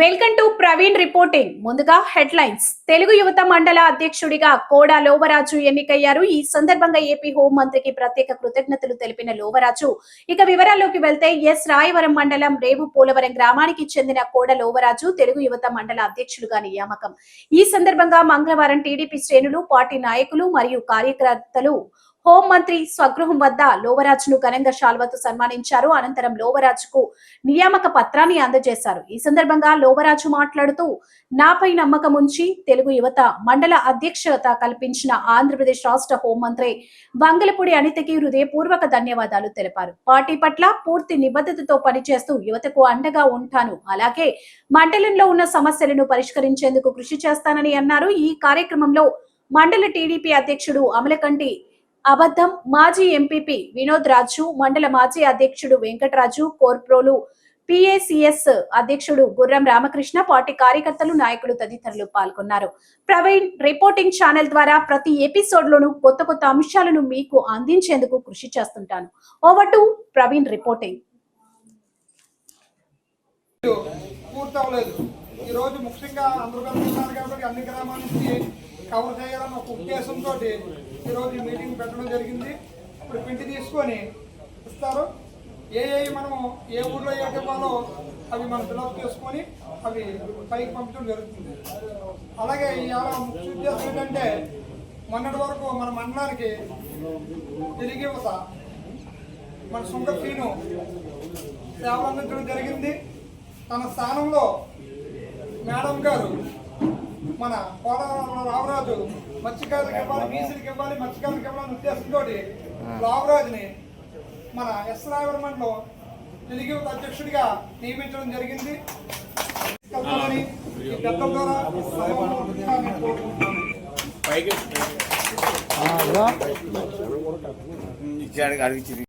Welcome to Praveen reporting. ముందుగా headlines. Telugu యువత మండల అధ్యక్షుడిగా కోడా లోవరాజు ఎన్నికయ్యారు. ఈ సందర్భంగా ఏపీ హోంమంత్రికి ప్రత్యేక కృతజ్ఞతలు తెలిపిన లోవరాజు. ఇక వివరాల్లోకి వెళ్తే ఎస్ రాయవరం మండలం రేవు పోలవరం గ్రామానికి చెందిన కోడ లోవరాజు తెలుగు యువత మండల అధ్యక్షుడిగా నియామకం. ఈ సందర్భంగా మంగళవారం టీడీపీ శ్రేణులు పార్టీ నాయకులు మరియు కార్యకర్తలు హోంమంత్రి స్వగృహం వద్ద లోవరాజును ఘనంగా శాల్వతో సన్మానించారు. అనంతరం లోవరాజుకు నియామక పత్రాన్ని అందజేశారు. ఈ సందర్భంగా లోవరాజు మాట్లాడుతూ నాపై నమ్మకం ఉంచి తెలుగు యువత మండల అధ్యక్షత కల్పించిన ఆంధ్రప్రదేశ్ రాష్ట్ర హోంమంత్రి వంగలపూడి అనితకి హృదయపూర్వక ధన్యవాదాలు తెలిపారు. పార్టీ పట్ల పూర్తి నిబద్ధతతో పనిచేస్తూ యువతకు అండగా ఉంటాను. అలాగే మండలంలో ఉన్న సమస్యలను పరిష్కరించేందుకు కృషి చేస్తానని అన్నారు. ఈ కార్యక్రమంలో మండల టీడీపీ అధ్యక్షుడు అమలకంటి అబద్ధం మాజీ ఎంపీపీ వినోద్ రాజు మండల మాజీ అధ్యక్షుడు వెంకటరాజు కోర్ప్రోలు పిఏసిఎస్ అధ్యక్షుడు గుర్రం రామకృష్ణ పార్టీ కార్యకర్తలు నాయకులు తదితరులు పాల్గొన్నారు. ప్రవీణ్ రిపోర్టింగ్ ఛానల్ ద్వారా ప్రతి ఎపిసోడ్ లోను కొత్త కొత్త అంశాలను మీకు అందించేందుకు కృషి చేస్తుంటాను. Over to Praveen reporting. పూర్తి ఈ రోజు ముఖ్యంగా అందరూ కాబట్టి అన్ని గ్రామాల నుంచి కవర్ చేయాలన్న ఒక ఉద్దేశంతో ఈరోజు మీటింగ్ పెట్టడం జరిగింది. ఇప్పుడు పిండి తీసుకొని ఇస్తారు ఏ ఏ మనము ఏ ఊర్లో ఏ ఇవ్వాలో అవి మనం ఫిలప్ చేసుకొని అవి పైకి పంపించడం జరుగుతుంది. అలాగే ఇవాళ ముఖ్య ఉద్దేశం ఏంటంటే మొన్నటి వరకు మన మండలానికి తిరిగి ఒక మన సొంత శ్రీను సేవలు అందించడం జరిగింది. తన స్థానంలో మేడం గారు మన కోట రామరాజు మత్స్యకారులకు ఇవ్వాలి బీసీలకు ఇవ్వాలి మత్స్యకారులకు ఇవ్వాలనే ఉద్దేశంతో రామరాజుని మన ఎస్ రాయవరమంలో తెలుగు అధ్యక్షుడిగా నియమించడం జరిగింది. ఇచ్చాడు అడిగించింది